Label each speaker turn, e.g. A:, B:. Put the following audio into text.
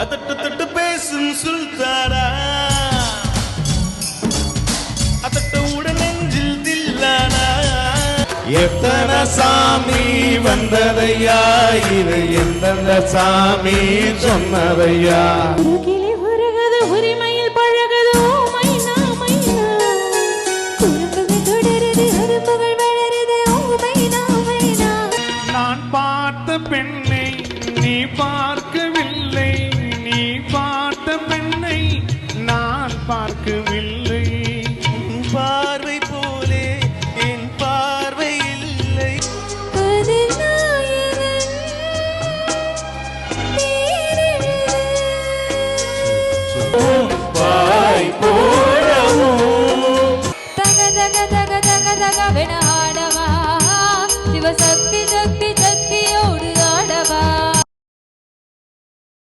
A: அதட்டு தட்டு பேசும் சுல்தாரா? அதட்ட உடன் நெஞ்சில் தில்லானா
B: எத்தனை சாமி வந்ததையா? இது எந்தெந்த சாமி சொன்னதையா?
C: உருகிலே உருகுது உரிமையில் பழகுது ஓ மைனா மைனா குறும்புகள் தொடருது அரும்புகள் வளருது ஓ மைனா மைனா
B: நான் பார்த்த பெண்ணை நீ பார்க்கவில்லை பார்க்கவில்லை.
A: பார்வை போலே என் பார்வை இல்லை.
B: பாய் போடவும்
C: தக தக தக தக தக வென ஆடவா? சிவசக்தி சக்தி